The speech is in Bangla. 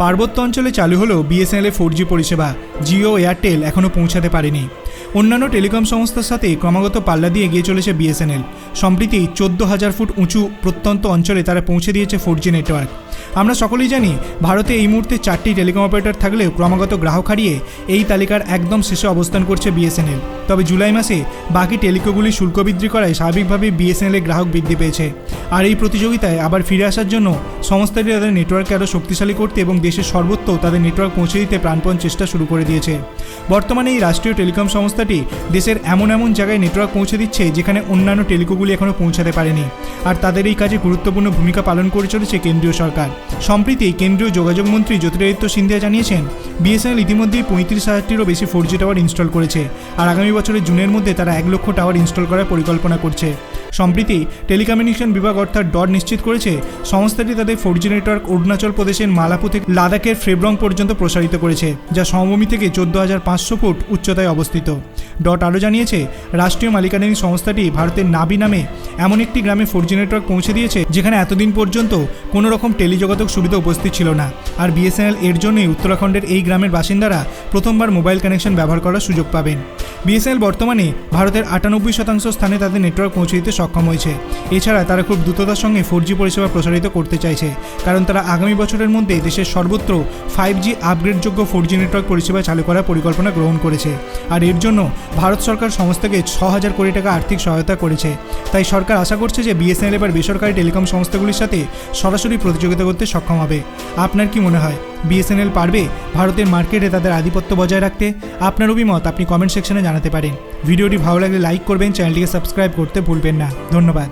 পার্বত্য অঞ্চলে চালু হলো বিএসএনএল ফোর জি পরিষেবা জিও, এয়ারটেল এখনও পৌঁছাতে পারেনি। অন্যান্য টেলিকম সংস্থার সাথে ক্রমাগত পাল্লা দিয়ে এগিয়ে চলেছে বিএসএনএল। সম্প্রতি চোদ্দ হাজার ফুট উঁচু প্রত্যন্ত অঞ্চলে তারা পৌঁছে দিয়েছে ফোর জি নেটওয়ার্ক। আমরা সকলেই জানি ভারতে এই মুহূর্তে চারটি টেলিকম অপারেটর থাকলেও ক্রমাগত গ্রাহক হারিয়ে এই তালিকার একদম শেষে অবস্থান করছে বিএসএনএল। তবে জুলাই মাসে বাকি টেলিকোগুলি শুল্ক বৃদ্ধি করায় স্বাভাবিকভাবেই বিএসএনএলের গ্রাহক বৃদ্ধি পেয়েছে। আর এই প্রতিযোগিতায় আবার ফিরে আসার জন্য সংস্থাটি তাদের নেটওয়ার্ককে আরও শক্তিশালী করতে এবং দেশের সর্বত্র তাদের নেটওয়ার্ক পৌঁছে দিতে প্রাণপণ চেষ্টা শুরু করে দিয়েছে। বর্তমানে এই রাষ্ট্রীয় টেলিকম সংস্থাটি দেশের এমন এমন জায়গায় নেটওয়ার্ক পৌঁছে দিচ্ছে যেখানে অন্যান্য টেলিকোগুলি এখনও পৌঁছাতে পারেনি। আর তাদের এই কাজে গুরুত্বপূর্ণ ভূমিকা পালন করে চলেছে কেন্দ্রীয় সরকার। সম্প্রতি, কেন্দ্রীয় যোগাযোগ মন্ত্রী জ্যোতিরাদিত্য সিন্ধিয়া জানিয়েছেন, বিএসএনএল ইতিমধ্যেই পঁয়ত্রিশ হাজারটিরও বেশি ফোর টাওয়ার ইনস্টল করেছে। আর আগামী বছরের জুনের মধ্যে তারা এক লক্ষ টাওয়ার ইনস্টল করার পরিকল্পনা করছে। সম্প্রতি টেলিকমিউনিকেশন বিভাগ অর্থাৎ ডট নিশ্চিত করেছে, সংস্থাটি তাদের ফোর জি নেটওয়ার্ক অরুণাচল প্রদেশের মালাপু থেকে লাদাখের ফ্রেব্রং পর্যন্ত প্রসারিত করেছে, যা সমভূমি থেকে চোদ্দ হাজার পাঁচশো ফুট উচ্চতায় অবস্থিত। ডট আরও জানিয়েছে, রাষ্ট্রীয় মালিকানাধীন সংস্থাটি ভারতের নাবি নামে এমন একটি গ্রামে ফোর জি নেটওয়ার্ক পৌঁছে দিয়েছে, যেখানে এতদিন পর্যন্ত কোনো রকম টেলিযোগাযোগ সুবিধা উপস্থিত ছিল না। আর বিএসএনএল এর জন্যই উত্তরাখণ্ডের এই গ্রামের বাসিন্দারা প্রথমবার মোবাইল কানেকশন ব্যবহার করার সুযোগ পাবেন। বিএসএনএল বর্তমানে ভারতের আটানব্বই শতাংশ স্থানে তাদের নেটওয়ার্ক পৌঁছে দিতে সক্ষম হয়েছে। এছাড়া তারা খুব দ্রুততার সঙ্গে ফোর জি পরিষেবা প্রসারিত করতে চাইছে, কারণ তারা আগামী বছরের মধ্যে দেশের সর্বত্র ফাইভ জি আপগ্রেডযোগ্য ফোর জি নেটওয়ার্ক পরিষেবা চালু করার পরিকল্পনা গ্রহণ করেছে। আর এর জন্য ভারত সরকার সংস্থাকে ছ হাজার কোটি টাকা আর্থিক সহায়তা করেছে। তাই সরকার আশা করছে যে বিএসএনএল এবার বেসরকারি টেলিকম সংস্থাগুলির সাথে সরাসরি প্রতিযোগিতা করতে সক্ষম হবে। আপনার কি মনে হয়? বিএসএনএল পারবে, ভারতের মার্কেটে তাদের আধিপত্য বজায় রাখতে আপনার অভিমত আপনি কমেন্ট সেকশনে জানাতে পারেন। ভিডিওটি ভালো লাগলে লাইক করবেন চ্যানেলটিকে সাবস্ক্রাইব করতে ভুলবেন না। ধন্যবাদ।